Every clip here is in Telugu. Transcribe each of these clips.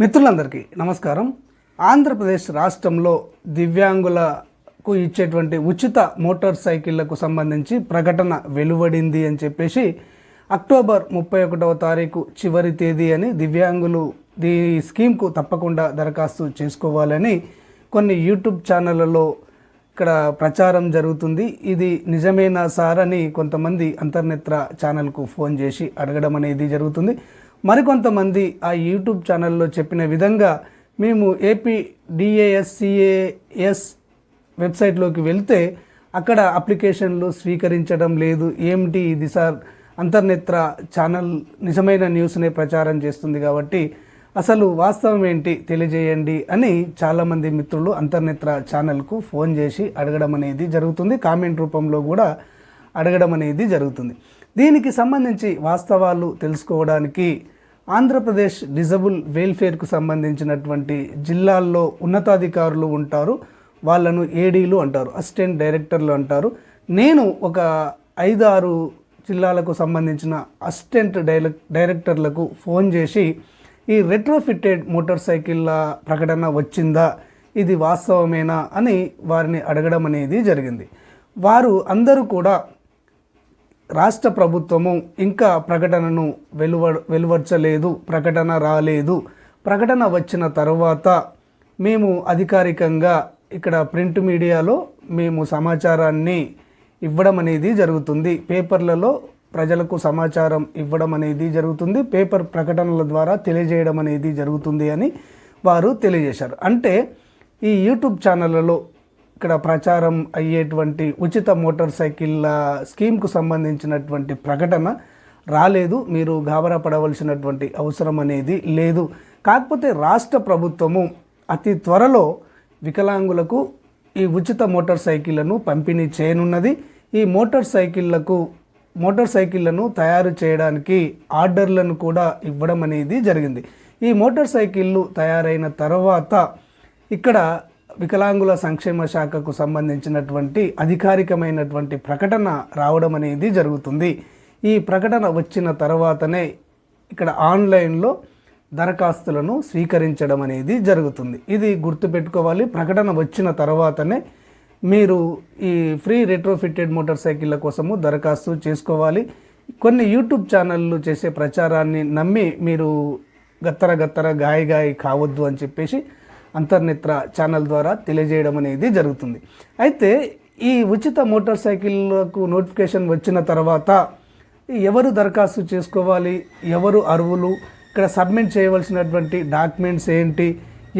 మిత్రులందరికీ నమస్కారం. ఆంధ్రప్రదేశ్ రాష్ట్రంలో దివ్యాంగులకు ఇచ్చేటువంటి ఉచిత మోటార్ సైకిళ్ళకు సంబంధించి ప్రకటన వెలువడింది అని చెప్పేసి అక్టోబర్ ముప్పై ఒకటవ తారీఖు చివరి తేదీ అని దివ్యాంగులు ఈ స్కీమ్కు తప్పకుండా దరఖాస్తు చేసుకోవాలని కొన్ని యూట్యూబ్ ఛానళ్ళలో ఇక్కడ ప్రచారం జరుగుతుంది. ఇది నిజమేనా సార్ అని కొంతమంది అంతర్నేత్ర ఛానల్కు ఫోన్ చేసి అడగడం అనేది జరుగుతుంది. మరికొంతమంది ఆ యూట్యూబ్ ఛానల్లో చెప్పిన విధంగా మేము ఏపీ డిఏఎస్సిఏఎస్ వెబ్సైట్లోకి వెళ్తే అక్కడ అప్లికేషన్లు స్వీకరించడం లేదు. ఏమిటి ఇది సార్? అంతర్నేత్ర ఛానల్ నిజమైన న్యూస్నే ప్రచారం చేస్తుంది కాబట్టి అసలు వాస్తవం ఏంటి తెలియజేయండి అని చాలామంది మిత్రులు అంతర్నేత్ర ఛానల్కు ఫోన్ చేసి అడగడం అనేది జరుగుతుంది. కామెంట్ రూపంలో కూడా అడగడం అనేది జరుగుతుంది. దీనికి సంబంధించి వాస్తవాలు తెలుసుకోవడానికి ఆంధ్రప్రదేశ్ డిజబుల్ వెల్ఫేర్కు సంబంధించినటువంటి జిల్లాల్లో ఉన్నతాధికారులు ఉంటారు. వాళ్ళను ఏడీలు అంటారు అసిస్టెంట్ డైరెక్టర్లు అంటారు. నేను ఒక ఐదు ఆరు జిల్లాలకు సంబంధించిన అసిస్టెంట్ డైరెక్ డైరెక్టర్లకు ఫోన్ చేసి ఈ రెట్రోఫిట్టెడ్ మోటార్ సైకిళ్ళ ప్రకటన వచ్చిందా? ఇది వాస్తవమేనా? అని వారిని అడగడం అనేది జరిగింది. వారు అందరూ కూడా రాష్ట్ర ప్రభుత్వము ఇంకా ప్రకటనను వెలువ వెలువర్చలేదు ప్రకటన రాలేదు. ప్రకటన వచ్చిన తర్వాత మేము అధికారికంగా ఇక్కడ ప్రింట్ మీడియాలో మేము సమాచారాన్ని ఇవ్వడం అనేది జరుగుతుంది. పేపర్లలో ప్రజలకు సమాచారం ఇవ్వడం అనేది జరుగుతుంది. పేపర్ ప్రకటనల ద్వారా తెలియజేయడం అనేది జరుగుతుంది అని వారు తెలియజేశారు. అంటే ఈ యూట్యూబ్ ఛానళ్ళలో ఇక్కడ ప్రచారం అయ్యేటువంటి ఉచిత మోటార్ సైకిళ్ళ స్కీమ్కు సంబంధించినటువంటి ప్రకటన రాలేదు. మీరు గాబరా పడవలసినటువంటి అవసరం అనేది లేదు. కాకపోతే రాష్ట్ర ప్రభుత్వము అతి త్వరలో వికలాంగులకు ఈ ఉచిత మోటార్ సైకిళ్ళను పంపిణీ చేయనున్నది. ఈ మోటార్ సైకిళ్ళకు మోటార్ సైకిళ్ళను తయారు చేయడానికి ఆర్డర్లను కూడా ఇవ్వడం అనేది జరిగింది. ఈ మోటార్ సైకిళ్ళు తయారైన తర్వాత ఇక్కడ వికలాంగుల సంక్షేమ శాఖకు సంబంధించినటువంటి అధికారికమైనటువంటి ప్రకటన రావడం అనేది జరుగుతుంది. ఈ ప్రకటన వచ్చిన తర్వాతనే ఇక్కడ ఆన్లైన్లో దరఖాస్తులను స్వీకరించడం అనేది జరుగుతుంది. ఇది గుర్తుపెట్టుకోవాలి. ప్రకటన వచ్చిన తర్వాతనే మీరు ఈ ఫ్రీ రెట్రోఫిట్టెడ్ మోటార్ సైకిళ్ళ కోసము దరఖాస్తు చేసుకోవాలి. కొన్ని యూట్యూబ్ ఛానళ్ళు చేసే ప్రచారాన్ని నమ్మి మీరు గత్తర గత్తర గాయ గాయ కావద్దు అని చెప్పేసి అంతర్నేత్ర ఛానల్ ద్వారా తెలియజేయడం అనేది జరుగుతుంది. అయితే ఈ ఉచిత మోటార్ సైకిళ్ళకు నోటిఫికేషన్ వచ్చిన తర్వాత ఎవరు దరఖాస్తు చేసుకోవాలి? ఎవరు అరువులు ఇక్కడ సబ్మిట్ చేయవలసినటువంటి డాక్యుమెంట్స్ ఏంటి?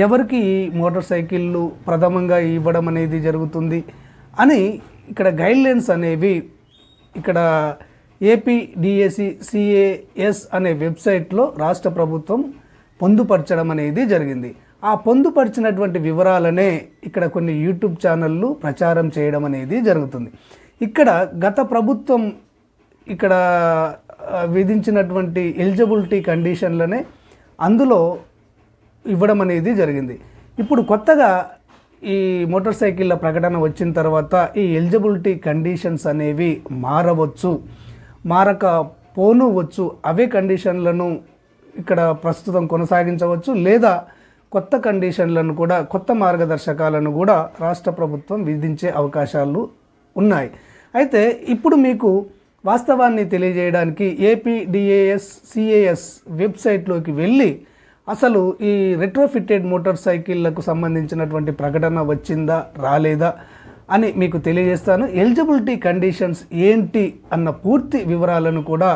ఎవరికి ఈ మోటార్ సైకిళ్ళు ప్రథమంగా ఇవ్వడం అనేది జరుగుతుంది అని ఇక్కడ గైడ్లైన్స్ అనేవి ఇక్కడ ఏపీ డిఎసి సిఏఎస్ అనే వెబ్సైట్లో రాష్ట్ర ప్రభుత్వం పొందుపరచడం అనేది జరిగింది. ఆ పొందుపరిచినటువంటి వివరాలనే ఇక్కడ కొన్ని యూట్యూబ్ ఛానళ్ళు ప్రచారం చేయడం అనేది జరుగుతుంది. ఇక్కడ గత ప్రభుత్వం ఇక్కడ విధించినటువంటి ఎలిజిబిలిటీ కండిషన్లనే అందులో ఇవ్వడం అనేది జరిగింది. ఇప్పుడు కొత్తగా ఈ మోటార్ సైకిళ్ళ ప్రకటన వచ్చిన తర్వాత ఈ ఎలిజిబిలిటీ కండిషన్స్ అనేవి మారవచ్చు మారక పోనువచ్చు అవే కండిషన్లను ఇక్కడ ప్రస్తుతం కొనసాగించవచ్చు లేదా కొత్త కండిషన్లను కూడా కొత్త మార్గదర్శకాలను కూడా రాష్ట్ర ప్రభుత్వం విధించే అవకాశాలు ఉన్నాయి. అయితే ఇప్పుడు మీకు వాస్తవాన్ని తెలియజేయడానికి ఏపీడిఏఎస్ సిఏఎస్ వెబ్సైట్లోకి వెళ్ళి అసలు ఈ రెట్రోఫిట్టెడ్ మోటార్ సైకిళ్ళకు సంబంధించినటువంటి ప్రకటన వచ్చిందా రాలేదా అని మీకు తెలియజేస్తాను. ఎలిజిబిలిటీ కండిషన్స్ ఏంటి అన్న పూర్తి వివరాలను కూడా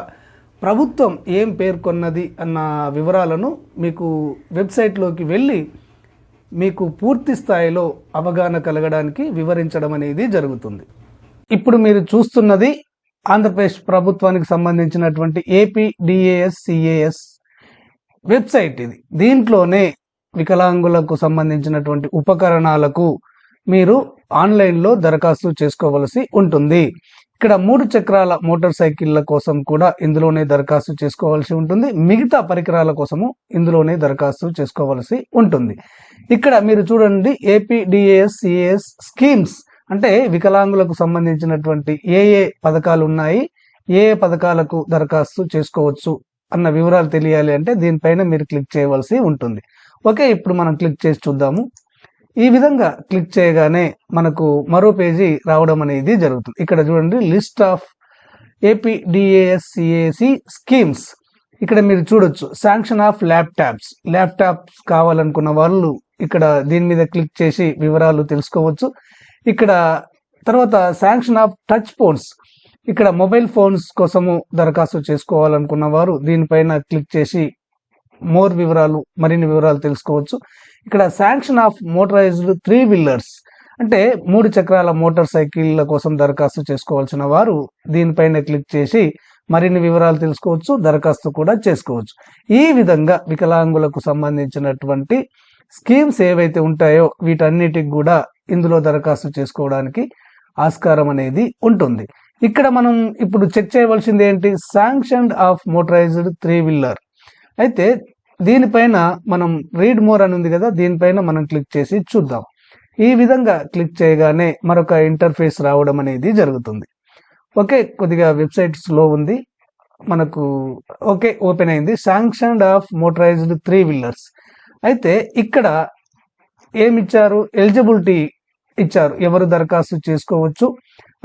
ప్రభుత్వం ఏం పేర్కొన్నది అన్న వివరాలను మీకు వెబ్సైట్లోకి వెళ్ళి మీకు పూర్తి స్థాయిలో అవగాహన కలగడానికి వివరించడం అనేది జరుగుతుంది. ఇప్పుడు మీరు చూస్తున్నది ఆంధ్రప్రదేశ్ ప్రభుత్వానికి సంబంధించినటువంటి ఏపీ డిఏఎస్ సిఏఎస్ వెబ్సైట్ ఇది. దీంట్లోనే వికలాంగులకు సంబంధించినటువంటి ఉపకరణాలకు మీరు ఆన్లైన్లో దరఖాస్తు చేసుకోవలసి ఉంటుంది. ఇక్కడ మూడు చక్రాల మోటార్ సైకిళ్ళ కోసం కూడా ఇందులోనే దరఖాస్తు చేసుకోవాల్సి ఉంటుంది. మిగతా పరికరాల కోసము ఇందులోనే దరఖాస్తు చేసుకోవాల్సి ఉంటుంది. ఇక్కడ మీరు చూడండి ఏపీడిఏఎస్ సిఏఎస్ స్కీమ్స్ అంటే వికలాంగులకు సంబంధించినటువంటి ఏ ఏ పథకాలు ఉన్నాయి ఏ ఏ పథకాలకు దరఖాస్తు చేసుకోవచ్చు అన్న వివరాలు తెలియాలి అంటే దీనిపైన మీరు క్లిక్ చేయవలసి ఉంటుంది. ఓకే ఇప్పుడు మనం క్లిక్ చేసి చూద్దాము. ఈ విధంగా క్లిక్ చేయగానే మనకు మరో పేజీ రావడం అనేది జరుగుతుంది. ఇక్కడ చూడండి లిస్ట్ ఆఫ్ ఏపీడిఏఎస్సిఏసి స్కీమ్స్. ఇక్కడ మీరు చూడొచ్చు శాంక్షన్ ఆఫ్ ల్యాప్టాప్స్ ల్యాప్టాప్స్ కావాలనుకున్న వాళ్ళు ఇక్కడ దీని మీద క్లిక్ చేసి వివరాలు తెలుసుకోవచ్చు. ఇక్కడ తర్వాత శాంక్షన్ ఆఫ్ టచ్ ఫోన్స్. ఇక్కడ మొబైల్ ఫోన్స్ కోసము దరఖాస్తు చేసుకోవాలనుకున్న వారు దీనిపైన క్లిక్ చేసి మోర్ వివరాలు మరిన్ని వివరాలు తెలుసుకోవచ్చు. ఇక్కడ sanction of motorised three wheelers అంటే మూడు చక్రాల మోటార్ సైకిళ్ళ కోసం దరఖాస్తు చేసుకోవాల్సిన వారు దీనిపైన క్లిక్ చేసి మరిన్ని వివరాలు తెలుసుకోవచ్చు దరఖాస్తు కూడా చేసుకోవచ్చు. ఈ విధంగా వికలాంగులకు సంబంధించినటువంటి స్కీమ్స్ ఏవైతే ఉంటాయో వీటన్నిటికి కూడా ఇందులో దరఖాస్తు చేసుకోవడానికి ఆస్కారం అనేది ఉంటుంది. ఇక్కడ మనం ఇప్పుడు చెక్ చేయవలసింది ఏంటి? Sanctioned of motorised three wheeler అయితే దీనిపైన మనం రీడ్ మోర్ అని ఉంది కదా దీనిపైన మనం క్లిక్ చేసి చూద్దాం. ఈ విధంగా క్లిక్ చేయగానే మరొక ఇంటర్ఫేస్ రావడం అనేది జరుగుతుంది. ఓకే కొద్దిగా వెబ్సైట్ స్లో ఉంది. మనకు ఓకే ఓపెన్ అయింది. Sanctioned of motorised three wheelers అయితే ఇక్కడ ఏమి ఇచ్చారు ఎలిజిబిలిటీ ఇచ్చారు. ఎవరు దరఖాస్తు చేసుకోవచ్చు?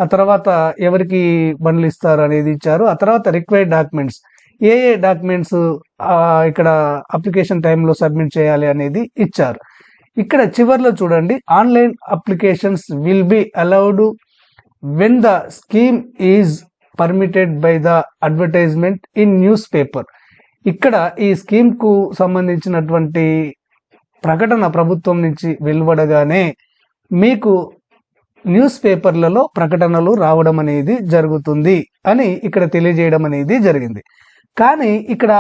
ఆ తర్వాత ఎవరికి బండ్లు ఇస్తారు అనేది ఇచ్చారు. ఆ తర్వాత రిక్వైర్డ్ డాక్యుమెంట్స్ ఏ ఏ డాక్యుమెంట్స్ ఇక్కడ అప్లికేషన్ టైంలో సబ్మిట్ చేయాలి అనేది ఇచ్చారు. ఇక్కడ చివర్లో చూడండి online applications will be allowed when the scheme is permitted by the advertisement in newspaper. ఇక్కడ ఈ స్కీమ్కు సంబంధించినటువంటి ప్రకటన ప్రభుత్వం నుంచి వెలువడగానే మీకు న్యూస్ పేపర్లలో ప్రకటనలు రావడం అనేది జరుగుతుంది అని ఇక్కడ తెలియజేయడం అనేది జరిగింది. కానీ ఇక్కడ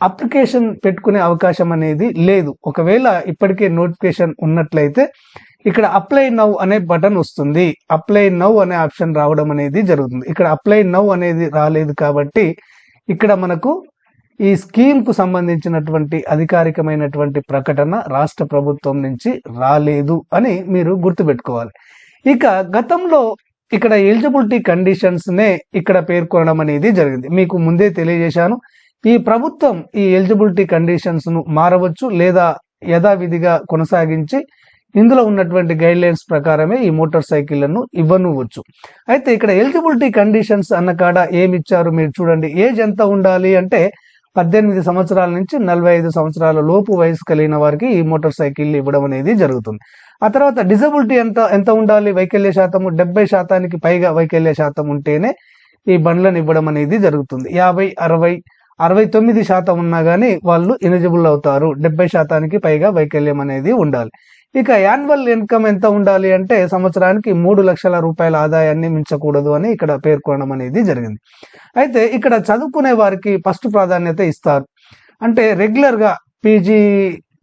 అప్లికేషన్ పెట్టుకునే అవకాశం అనేది లేదు. ఒకవేళ ఇప్పటికే నోటిఫికేషన్ ఉన్నట్లయితే ఇక్కడ అప్లై నౌ అనే బటన్ వస్తుంది. అప్లై నౌ అనే ఆప్షన్ రావడం అనేది జరుగుతుంది. ఇక్కడ అప్లై నౌ అనేది రాలేదు కాబట్టి ఇక్కడ మనకు ఈ స్కీమ్కు సంబంధించినటువంటి అధికారికమైనటువంటి ప్రకటన రాష్ట్ర ప్రభుత్వం నుంచి రాలేదు అని మీరు గుర్తుపెట్టుకోవాలి. ఇక గతంలో ఇక్కడ ఎలిజిబిలిటీ కండిషన్స్ నే ఇక్కడ పేర్కొనడం అనేది జరిగింది. మీకు ముందే తెలియజేశాను. ఈ ప్రభుత్వం ఈ ఎలిజిబిలిటీ కండిషన్స్ను మారవచ్చు లేదా యథావిధిగా కొనసాగించి ఇందులో ఉన్నటువంటి గైడ్ లైన్స్ ప్రకారమే ఈ మోటార్ సైకిళ్ళను ఇవ్వనువచ్చు. అయితే ఇక్కడ ఎలిజిబిలిటీ కండిషన్స్ అన్న కాడ ఏమి ఇచ్చారు మీరు చూడండి. ఏజ్ ఎంత ఉండాలి అంటే పద్దెనిమిది సంవత్సరాల నుంచి నలభై ఐదు సంవత్సరాల లోపు వయసు కలిగిన వారికి ఈ మోటార్ సైకిల్ ఇవ్వడం అనేది జరుగుతుంది. ఆ తర్వాత డిజబిలిటీ ఎంత ఎంత ఉండాలి? వైకల్య శాతము డెబ్బై శాతానికి పైగా వైకల్య శాతం ఉంటేనే ఈ బండ్లను ఇవ్వడం అనేది జరుగుతుంది. యాభై అరవై అరవై తొమ్మిది శాతం ఉన్నా కానీ వాళ్ళు ఎలిజిబుల్ అవుతారు. డెబ్బై శాతానికి పైగా వైకల్యం అనేది ఉండాలి. ఇక యాన్యువల్ ఇన్కమ్ ఎంత ఉండాలి అంటే సంవత్సరానికి మూడు లక్షల రూపాయల ఆదాయాన్ని మించకూడదు అని ఇక్కడ పేర్కొనడం అనేది జరిగింది. అయితే ఇక్కడ చదువుకునే వారికి ఫస్ట్ ప్రాధాన్యత ఇస్తారు. అంటే రెగ్యులర్గా పీజీ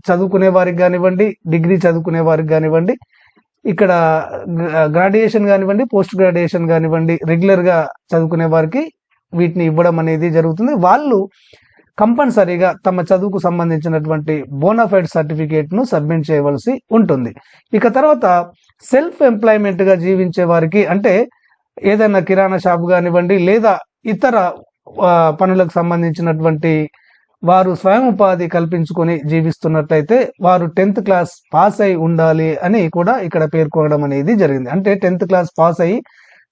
చదువుకునే వారికి కానివ్వండి డిగ్రీ చదువుకునే వారికి కానివ్వండి ఇక్కడ గ్రాడ్యుయేషన్ కానివ్వండి పోస్ట్ గ్రాడ్యుయేషన్ కానివ్వండి రెగ్యులర్గా చదువుకునే వారికి వీటిని ఇవ్వడం అనేది జరుగుతుంది. వాళ్ళు కంపల్సరీగా తమ చదువుకు సంబంధించినటువంటి బోనఫైడ్ సర్టిఫికేట్ను సబ్మిట్ చేయవలసి ఉంటుంది. ఇక తర్వాత సెల్ఫ్ ఎంప్లాయ్మెంట్గా జీవించే వారికి అంటే ఏదైనా కిరాణా షాప్ కానివ్వండి లేదా ఇతర పనులకు సంబంధించినటువంటి వారు స్వయం ఉపాధి కల్పించుకొని జీవిస్తున్నట్లయితే వారు టెన్త్ క్లాస్ పాస్ అయి ఉండాలి అని కూడా ఇక్కడ పేర్కొనడం అనేది జరిగింది. అంటే టెన్త్ క్లాస్ పాస్ అయ్యి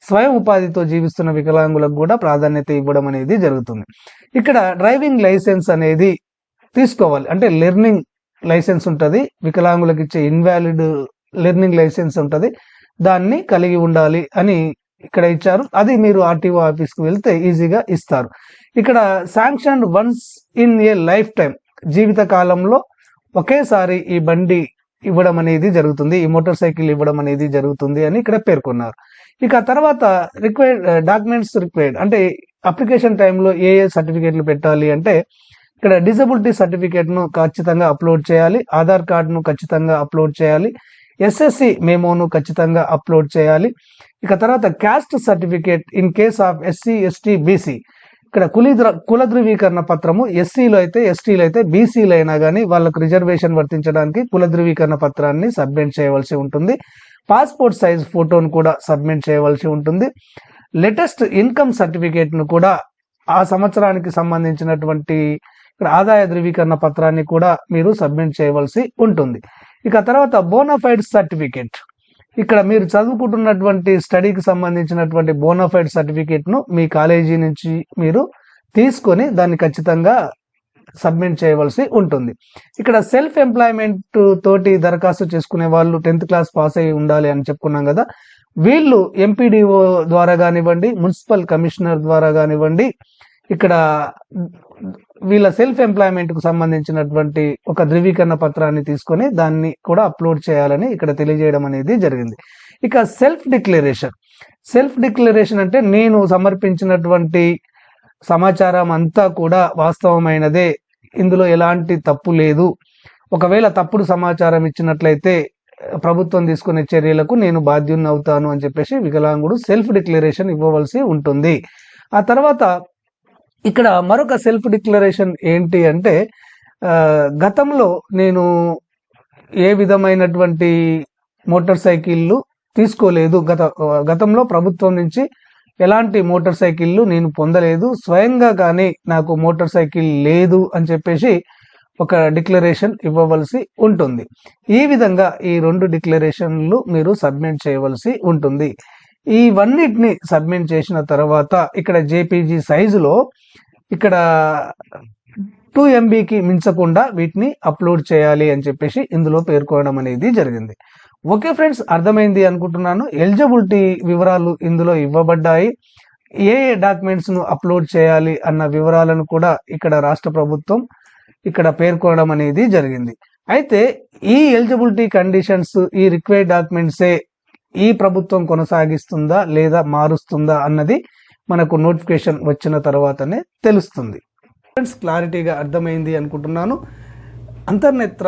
స్వయం ఉపాధితో జీవిస్తున్న వికలాంగులకు కూడా ప్రాధాన్యత ఇవ్వడం అనేది జరుగుతుంది. ఇక్కడ డ్రైవింగ్ లైసెన్స్ అనేది తీసుకోవాలి. అంటే లెర్నింగ్ లైసెన్స్ ఉంటుంది. వికలాంగులకు ఇచ్చే ఇన్వాలిడ్ లెర్నింగ్ లైసెన్స్ ఉంటుంది. దాన్ని కలిగి ఉండాలి అని ఇక్కడ ఇచ్చారు. అది మీరు ఆర్టీఓ ఆఫీస్కి వెళ్తే ఈజీగా ఇస్తారు. ఇక్కడ sanction once in a lifetime జీవిత కాలంలో ఒకేసారి ఈ బండి ఇవ్వడం అనేది జరుగుతుంది ఈ మోటార్ సైకిల్ ఇవ్వడం అనేది జరుగుతుంది అని ఇక్కడ పేర్కొన్నారు. ఇక తర్వాత రిక్వైర్డ్ డాక్యుమెంట్స్ రిక్వైర్డ్ అంటే అప్లికేషన్ టైంలో ఏ ఏ సర్టిఫికేట్లు పెట్టాలి అంటే ఇక్కడ డిజబిలిటీ సర్టిఫికేట్ను ఖచ్చితంగా అప్లోడ్ చేయాలి ఆధార్ కార్డును ఖచ్చితంగా అప్లోడ్ చేయాలి ఎస్ఎస్సి మేమోను ఖచ్చితంగా అప్లోడ్ చేయాలి. ఇక తర్వాత caste certificate in case of SC ST BC ఇక్కడ కులి కుల ధృవీకరణ పత్రము ఎస్సీలో అయితే ఎస్టీలో అయితే బీసీలో అయినా కానీ వాళ్ళకు రిజర్వేషన్ వర్తించడానికి కుల ధృవీకరణ పత్రాన్ని సబ్మిట్ చేయవలసి ఉంటుంది. పాస్పోర్ట్ సైజ్ ఫోటోను కూడా సబ్మిట్ చేయవలసి ఉంటుంది. లేటెస్ట్ ఇన్కమ్ సర్టిఫికేట్ను కూడా ఆ సంవత్సరానికి సంబంధించినటువంటి ఇక్కడ ఆదాయ ధృవీకరణ పత్రాన్ని కూడా మీరు సబ్మిట్ చేయవలసి ఉంటుంది. ఇక తర్వాత బోనఫైడ్ సర్టిఫికేట్. ఇక్కడ మీరు చదువుకుంటున్నటువంటి స్టడీకి సంబంధించినటువంటి బోనఫైడ్ సర్టిఫికేట్ను మీ కాలేజీ నుంచి మీరు తీసుకొని దాన్ని ఖచ్చితంగా సబ్మిట్ చేయవలసి ఉంటుంది. ఇక్కడ సెల్ఫ్ ఎంప్లాయ్మెంట్ తోటి దరఖాస్తు చేసుకునే వాళ్ళు టెన్త్ క్లాస్ పాస్ అయి ఉండాలి అని చెప్పుకున్నాం కదా. వీళ్ళు ఎంపీడీఓ ద్వారా కానివ్వండి మున్సిపల్ కమిషనర్ ద్వారా కానివ్వండి ఇక్కడ వీళ్ళ సెల్ఫ్ ఎంప్లాయ్మెంట్కు సంబంధించినటువంటి ఒక ధృవీకరణ పత్రాన్ని తీసుకొని దాన్ని కూడా అప్లోడ్ చేయాలని ఇక్కడ తెలియజేయడం అనేది జరిగింది. ఇక సెల్ఫ్ డిక్లరేషన్ సెల్ఫ్ డిక్లరేషన్ అంటే నేను సమర్పించినటువంటి సమాచారం అంతా కూడా వాస్తవమైనదే. ఇందులో ఎలాంటి తప్పు లేదు. ఒకవేళ తప్పుడు సమాచారం ఇచ్చినట్లయితే ప్రభుత్వం తీసుకునే చర్యలకు నేను బాధ్యుని అవుతాను అని చెప్పేసి వికలాంగుడు సెల్ఫ్ డిక్లరేషన్ ఇవ్వవలసి ఉంటుంది. ఆ తర్వాత ఇక్కడ మరొక సెల్ఫ్ డిక్లరేషన్ ఏంటి అంటే గతంలో నేను ఏ విధమైనటువంటి మోటార్ సైకిళ్ళు తీసుకోలేదు. గత గతంలో ప్రభుత్వం నుంచి ఎలాంటి మోటార్ సైకిళ్ళు నేను పొందలేదు. స్వయంగా కానీ నాకు మోటార్ సైకిల్ లేదు అని చెప్పేసి ఒక డిక్లరేషన్ ఇవ్వవలసి ఉంటుంది. ఈ విధంగా ఈ రెండు డిక్లరేషన్లు మీరు సబ్మిట్ చేయవలసి ఉంటుంది. ఇవన్నిటిని సబ్మిట్ చేసిన తర్వాత ఇక్కడ జేపీజీ సైజులో ఇక్కడ టూ ఎంబీకి మించకుండా వీటిని అప్లోడ్ చేయాలి అని చెప్పేసి ఇందులో పేర్కొనడం అనేది జరిగింది. ఓకే ఫ్రెండ్స్ అర్థమైంది అనుకుంటున్నాను. ఎలిజిబిలిటీ వివరాలు ఇందులో ఇవ్వబడ్డాయి. ఏ ఏ డాక్యుమెంట్స్ను అప్లోడ్ చేయాలి అన్న వివరాలను కూడా ఇక్కడ రాష్ట్ర ప్రభుత్వం ఇక్కడ పేర్కొనడం అనేది జరిగింది. అయితే ఈ ఎలిజిబిలిటీ కండిషన్స్ ఈ రిక్వైర్డ్ డాక్యుమెంట్సే ఈ ప్రభుత్వం కొనసాగిస్తుందా లేదా మారుస్తుందా అన్నది మనకు నోటిఫికేషన్ వచ్చిన తర్వాతనే తెలుస్తుంది. ఫ్రెండ్స్ క్లారిటీగా అర్థమైంది అనుకుంటున్నాను. అంతర్నేత్ర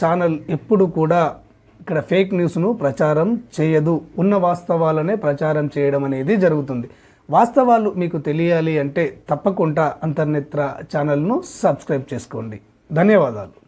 ఛానల్ ఎప్పుడు కూడా ఇక్కడ ఫేక్ న్యూస్ను ప్రచారం చేయదు. ఉన్న వాస్తవాలనే ప్రచారం చేయడం అనేది జరుగుతుంది. వాస్తవాలు మీకు తెలియాలి అంటే తప్పకుండా అంతర్నేత్ర ఛానల్ను సబ్స్క్రైబ్ చేసుకోండి. ధన్యవాదాలు.